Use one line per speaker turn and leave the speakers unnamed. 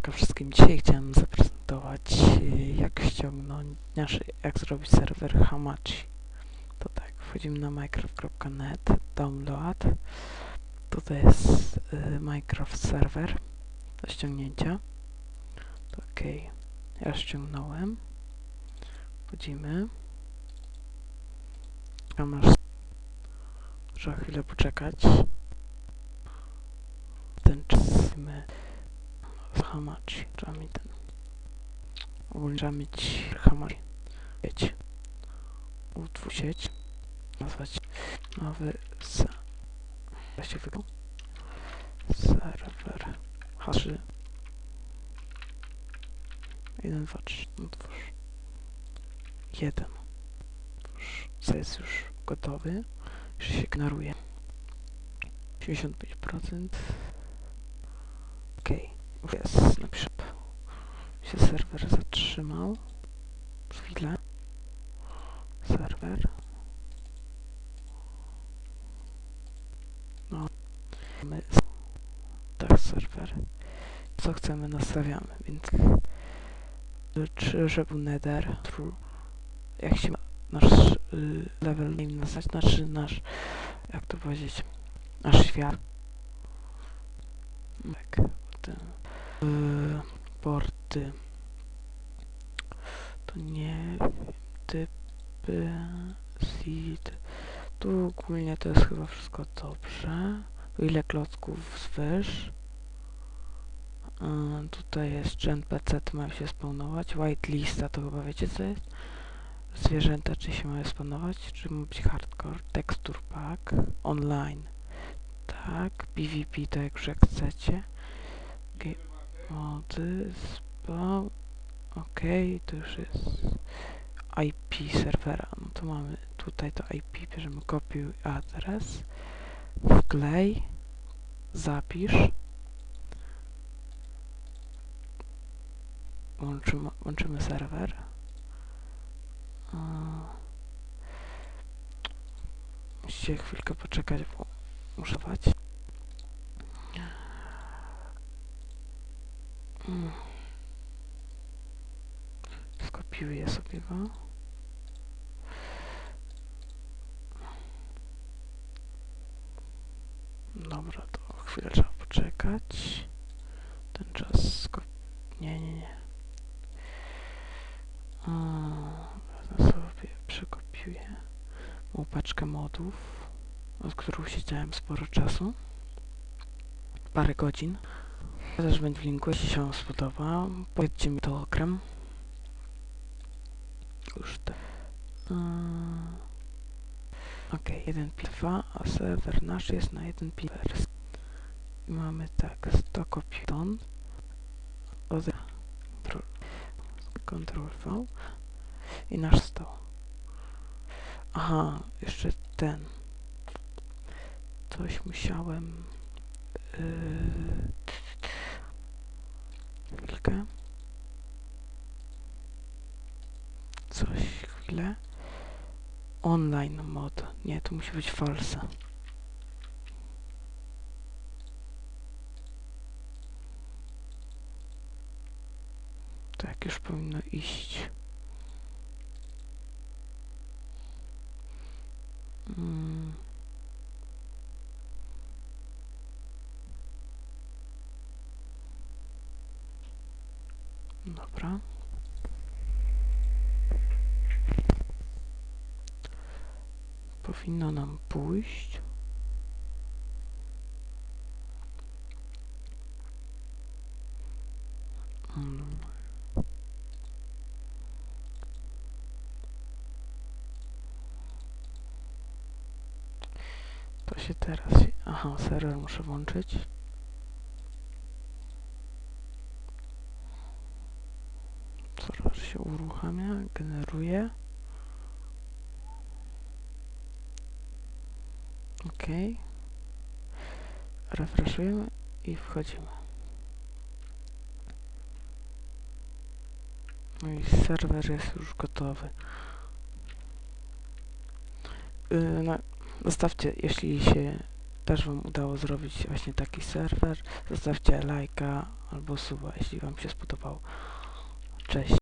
Siemanko wszystkim. Dzisiaj chciałem zaprezentować y, jak ściągnąć, znaczy jak zrobić serwer Hamachi. To tak, wchodzimy na minecraft.net, download. Tutaj jest y, Minecraft serwer do ściągnięcia. Ok, ja ściągnąłem. Wchodzimy. Tam aż trzeba chwilę poczekać. Ten czas my Hamachi. Trzeba mi ten. Ogólnie trzeba mieć Hamachi. Sieć. Utwórz sieć. Nazwać nowy se. Jak się wygląda? Serwer. H3. 1, 2, 3. Utwórz. 1. Utwórz. Jest już gotowy. Już się generuje. 85%. Okej. Okay. Jest, napiszę. Się serwer zatrzymał. Chwilę. Serwer. No. My tak serwer. Co chcemy nastawiamy, więc czy żeby nether jak się nasz y, level name nazwać, znaczy nasz jak to powiedzieć nasz świat tak ten porty. To nie typy seed. Tu ogólnie to jest chyba wszystko dobrze. Ile klocków zwyż y, tutaj jest czy NPC to ma się spawnować. Whitelista to chyba wiecie co jest? Zwierzęta czy się mają spawnować? Czy ma być hardcore? Texture pack. Online. Tak. PvP tak jak już chcecie mody, spawn, ok, to już jest IP serwera, no to mamy tutaj to IP, bierzemy kopiuj adres, wklej, zapisz, łączymy, łączymy serwer, musicie chwilkę poczekać, bo muszę wać. Skopiuję sobie go. Dobra, to chwilę trzeba poczekać. Ten czas skop... Nie, nie, nie. Sobie przekopiuję tą paczkę modów, od którą siedziałem sporo czasu. Parę godzin. Też będzie w linku, jeśli się spodoba. Powiedzcie mi to okrem. Już te. Ok, 1.2, a serwer nasz jest na 1.5 wersji. I mamy tak, 100 kopii ton. Ctrl V i nasz 100. Aha, jeszcze ten. Coś musiałem... Yy, chwilkę. Coś, chwilę. Online mod. Nie, to musi być falsa. Tak, już powinno iść. Mm. Dobra. Powinno nam pójść. To się teraz... Aha, serwer muszę włączyć. Się uruchamia, generuje. OK. Refreshujemy i wchodzimy. No i serwer jest już gotowy. Yy, no, zostawcie, jeśli się też Wam udało zrobić właśnie taki serwer. Zostawcie lajka albo suba, jeśli Wam się spodobał. Cześć.